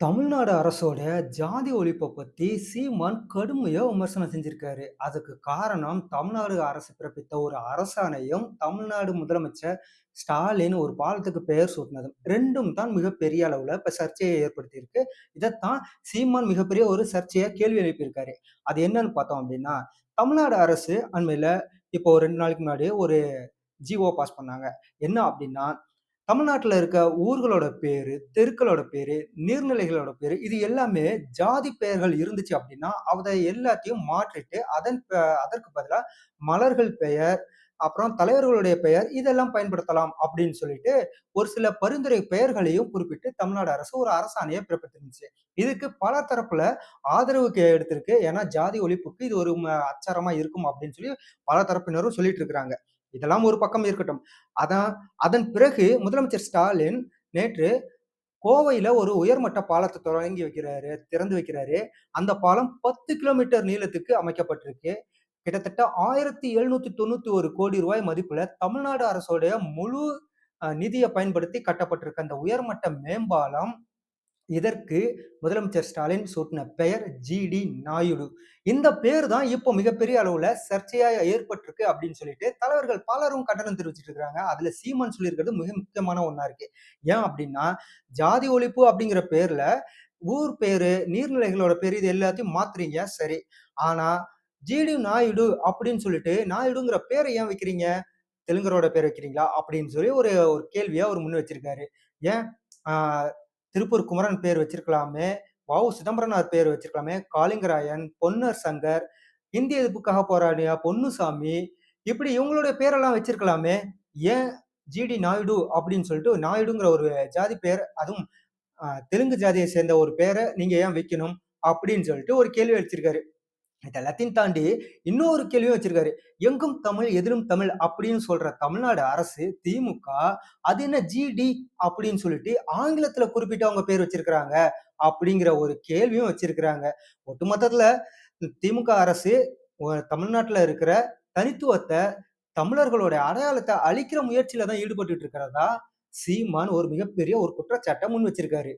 தமிழ்நாடு அரசோட ஜாதி ஒழிப்பை பத்தி சீமான் கடுமையா விமர்சனம் செஞ்சிருக்காரு. அதுக்கு காரணம் தமிழ்நாடு அரசு பிறப்பித்த ஒரு அரசாணையும், தமிழ்நாடு முதலமைச்சர் ஸ்டாலின் ஒரு பாலத்துக்கு பெயர் சூட்டினதும். ரெண்டும் தான் மிகப்பெரிய அளவுல இப்ப சர்ச்சையை ஏற்படுத்தியிருக்கு. இதைத்தான் சீமான் மிகப்பெரிய ஒரு சர்ச்சையா கேள்வி எழுப்பியிருக்காரு. அது என்னன்னு பார்த்தோம் அப்படின்னா தமிழ்நாடு அரசு அண்மையில இப்போ ஒரு ரெண்டு நாளைக்கு முன்னாடி ஒரு ஜிஓ பாஸ் பண்ணாங்க. என்ன அப்படின்னா தமிழ்நாட்டில் இருக்க ஊர்களோட பேரு, தெருக்களோட பேரு, நீர்நிலைகளோட பேரு, இது எல்லாமே ஜாதி பெயர்கள் இருந்துச்சு அப்படின்னா அத எல்லாத்தையும் மாற்றிட்டு அதன் ப அதற்கு பதிலா மலர்கள் பெயர், அப்புறம் தலைவர்களுடைய பெயர் இதெல்லாம் பயன்படுத்தலாம் அப்படின்னு சொல்லிட்டு, ஒரு சில பரிந்துரை பெயர்களையும் குறிப்பிட்டு தமிழ்நாடு அரசு ஒரு அரசாணைய பிறப்பித்திருந்துச்சு. இதுக்கு பல தரப்புல ஆதரவு கே எடுத்திருக்கு. ஏன்னா, ஜாதி ஒழிப்புக்கு இது ஒரு ம அச்சாரமா இருக்கும் அப்படின்னு சொல்லி பல தரப்பினரும் சொல்லிட்டு இருக்கிறாங்க. இதெல்லாம் ஒரு பக்கம் இருக்கட்டும். அதான் அதன் பிறகு முதலமைச்சர் ஸ்டாலின் நேற்று கோவையில ஒரு உயர்மட்ட பாலத்தை தொடங்கி வைக்கிறாரு, திறந்து வைக்கிறாரு. அந்த பாலம் 10 கிலோமீட்டர் நீளத்துக்கு அமைக்கப்பட்டிருக்கு. கிட்டத்தட்ட ரூ. 1791,00,00,000 மதிப்புல தமிழ்நாடு அரசோடைய முழு நிதியை பயன்படுத்தி கட்டப்பட்டிருக்க அந்த உயர்மட்ட மேம்பாலம், இதற்கு முதலமைச்சர் ஸ்டாலின் சூட்டின பெயர் ஜிடி நாயுடு. இந்த பேர் தான் இப்போ மிகப்பெரிய அளவுல சர்ச்சையாக ஏற்பட்டிருக்கு அப்படின்னு சொல்லிட்டு தலைவர்கள் பலரும் கண்டனம் தெரிவிச்சுட்டு இருக்காங்க. அதுல சீமான் சொல்லியிருக்கிறது மிக முக்கியமான ஒன்றா இருக்கு. ஏன் அப்படின்னா ஜாதி ஒழிப்பு அப்படிங்கிற பேர்ல ஊர் பேரு, நீர்நிலைகளோட பேர் இது எல்லாத்தையும் மாத்துறீங்க சரி. ஆனா, ஜிடி நாயுடு அப்படின்னு சொல்லிட்டு நாயுடுங்கிற பேரை ஏன் வைக்கிறீங்க? தெலுங்கரோட பேர் வைக்கிறீங்களா? அப்படின்னு சொல்லி ஒரு ஒரு கேள்வியா அவர் முன் வச்சிருக்காரு. ஏன் திருப்பூர் குமரன் பேர் வச்சிருக்கலாமே, வாவு சிதம்பரனார் பேர் வச்சிருக்கலாமே, காளிங்கராயன், பொன்னர் சங்கர், இந்திய எதிர்ப்புக்காக போராடிய பொன்னுசாமி, இப்படி இவங்களுடைய பேரெல்லாம் வச்சிருக்கலாமே. ஏன் ஜிடி நாயுடு அப்படின்னு சொல்லிட்டு நாயுடுங்கிற ஒரு ஜாதி பெயர், அதுவும் தெலுங்கு ஜாதியை சேர்ந்த ஒரு பேரை நீங்க ஏன் வைக்கணும்? அப்படின்னு சொல்லிட்டு ஒரு கேள்வி அடிச்சிருக்காரு இதெல்லாத்தையும் தாண்டி இன்னொரு கேள்வியும் வச்சிருக்காரு. எங்கும் தமிழ், எதிலும் தமிழ் அப்படின்னு சொல்ற தமிழ்நாடு அரசு, திமுக அது என்ன ஜிடி அப்படின்னு சொல்லிட்டு ஆங்கிலத்துல குறிப்பிட்டு அவங்க பேர் வச்சிருக்கிறாங்க அப்படிங்கிற ஒரு கேள்வியும் வச்சிருக்கிறாங்க. ஒட்டுமொத்தத்துல திமுக அரசு தமிழ்நாட்டில் தமிழ்நாட்டுல இருக்கிற தனித்துவத்தை தமிழர்களுடைய அடையாளத்தை அழிக்கிற முயற்சியில தான் ஈடுபட்டு இருக்கிறதா, சீமான் ஒரு மிகப்பெரிய ஒரு குற்றச்சாட்டை முன் வச்சிருக்காரு.